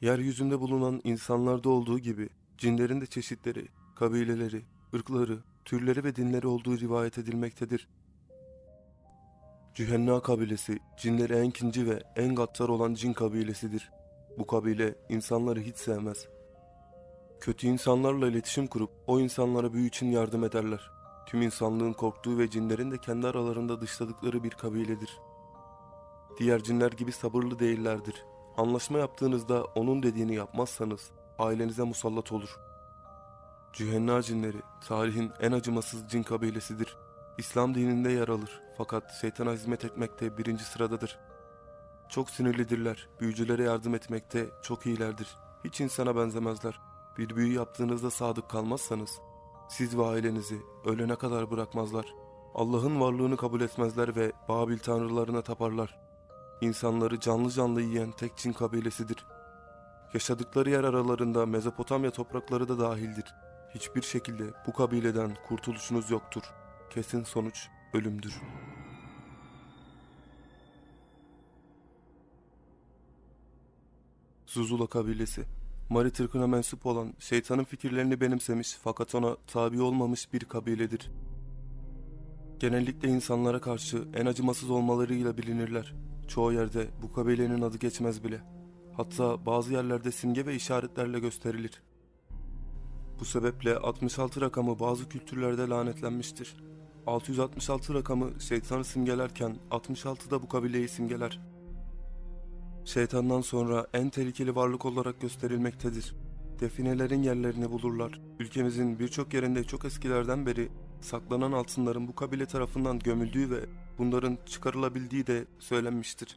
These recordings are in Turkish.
Yeryüzünde bulunan insanlarda olduğu gibi cinlerin de çeşitleri, kabileleri, ırkları, türleri ve dinleri olduğu rivayet edilmektedir. Cühenna kabilesi cinleri en kinci ve en gaddar olan cin kabilesidir. Bu kabile insanları hiç sevmez. Kötü insanlarla iletişim kurup o insanlara büyü için yardım ederler. Tüm insanlığın korktuğu ve cinlerin de kendi aralarında dışladıkları bir kabiledir. Diğer cinler gibi sabırlı değillerdir. Anlaşma yaptığınızda onun dediğini yapmazsanız ailenize musallat olur. Cühenna cinleri tarihin en acımasız cin kabilesidir. İslam dininde yer alır fakat şeytana hizmet etmekte birinci sıradadır. Çok sinirlidirler, büyücülere yardım etmekte çok iyilerdir. Hiç insana benzemezler. Bir büyü yaptığınızda sadık kalmazsanız siz ve ailenizi ölene kadar bırakmazlar. Allah'ın varlığını kabul etmezler ve Babil tanrılarına taparlar. İnsanları canlı canlı yiyen tek Çin kabilesidir. Yaşadıkları yer aralarında Mezopotamya toprakları da dahildir. Hiçbir şekilde bu kabileden kurtuluşunuz yoktur. Kesin sonuç ölümdür. Zuzula kabilesi Mari ırkına mensup olan şeytanın fikirlerini benimsemiş fakat ona tabi olmamış bir kabiledir. Genellikle insanlara karşı en acımasız olmalarıyla bilinirler. Çoğu yerde bu kabilenin adı geçmez bile. Hatta bazı yerlerde simge ve işaretlerle gösterilir. Bu sebeple 66 rakamı bazı kültürlerde lanetlenmiştir. 666 rakamı şeytanı simgelerken 66 da bu kabileyi simgeler. Şeytandan sonra en tehlikeli varlık olarak gösterilmektedir. Definelerin yerlerini bulurlar. Ülkemizin birçok yerinde çok eskilerden beri saklanan altınların bu kabile tarafından gömüldüğü ve bunların çıkarılabildiği de söylenmiştir.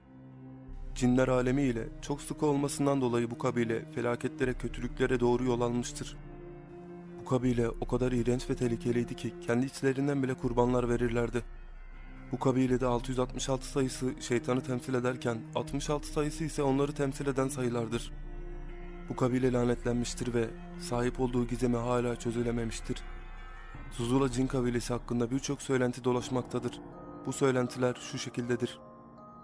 Cinler alemi ile çok sık olmasından dolayı bu kabile felaketlere, kötülüklere doğru yol almıştır. Bu kabile o kadar iğrenç ve tehlikeliydi ki kendi içlerinden bile kurbanlar verirlerdi. Bu kabilede 666 sayısı şeytanı temsil ederken 66 sayısı ise onları temsil eden sayılardır. Bu kabile lanetlenmiştir ve sahip olduğu gizemi hala çözülememiştir. Zuzula Cin kabilesi hakkında birçok söylenti dolaşmaktadır. Bu söylentiler şu şekildedir.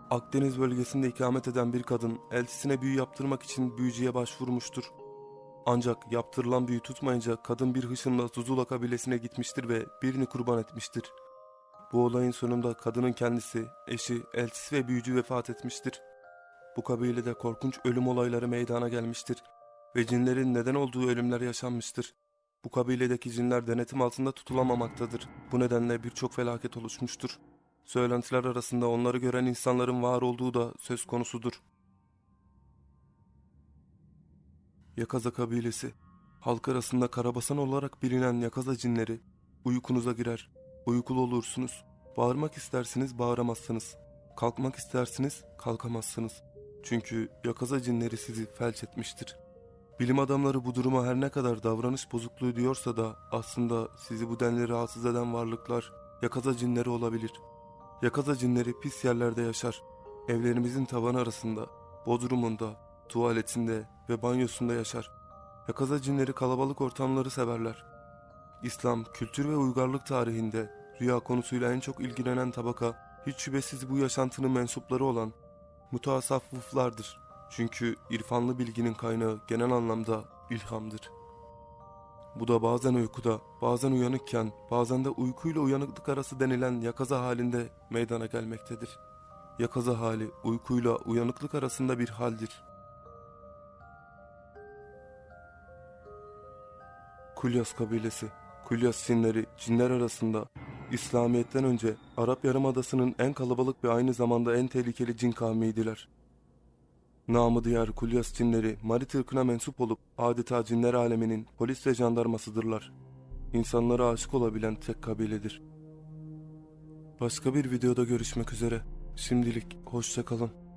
Akdeniz bölgesinde ikamet eden bir kadın eltisine büyü yaptırmak için büyücüye başvurmuştur. Ancak yaptırılan büyü tutmayınca kadın bir hışımla Zuzula kabilesine gitmiştir ve birini kurban etmiştir. Bu olayın sonunda kadının kendisi, eşi, eltisi ve büyücü vefat etmiştir. Bu kabilede korkunç ölüm olayları meydana gelmiştir ve cinlerin neden olduğu ölümler yaşanmıştır. Bu kabiledeki cinler denetim altında tutulamamaktadır. Bu nedenle birçok felaket oluşmuştur. Söylentiler arasında onları gören insanların var olduğu da söz konusudur. Yakaza kabilesi Halk arasında karabasan olarak bilinen yakaza cinleri uykunuza girer. Uykulu olursunuz. Bağırmak istersiniz bağıramazsınız. Kalkmak istersiniz kalkamazsınız. Çünkü yakaza cinleri sizi felç etmiştir. Bilim adamları bu duruma her ne kadar davranış bozukluğu diyorsa da aslında sizi bu denli rahatsız eden varlıklar yakaza cinleri olabilir. Yakaza cinleri pis yerlerde yaşar. Evlerimizin tavanı arasında, bodrumunda, tuvaletinde ve banyosunda yaşar. Yakaza cinleri kalabalık ortamları severler. İslam, kültür ve uygarlık tarihinde rüya konusuyla en çok ilgilenen tabaka hiç şüphesiz bu yaşantının mensupları olan mutasavvıflardır. Çünkü irfanlı bilginin kaynağı genel anlamda ilhamdır. Bu da bazen uykuda, bazen uyanıkken, bazen de uykuyla uyanıklık arası denilen yakaza halinde meydana gelmektedir. Yakaza hali uykuyla uyanıklık arasında bir haldir. Kulyas kabilesi, Kulyas cinleri cinler arasında İslamiyet'ten önce Arap Yarımadası'nın en kalabalık ve aynı zamanda en tehlikeli cin kavmiydiler. Namı diğer Kulyas cinleri Marit ırkına mensup olup adeta cinler aleminin polis ve jandarmasıdırlar. İnsanlara aşık olabilen tek kabiledir. Başka bir videoda görüşmek üzere. Şimdilik hoşça kalın.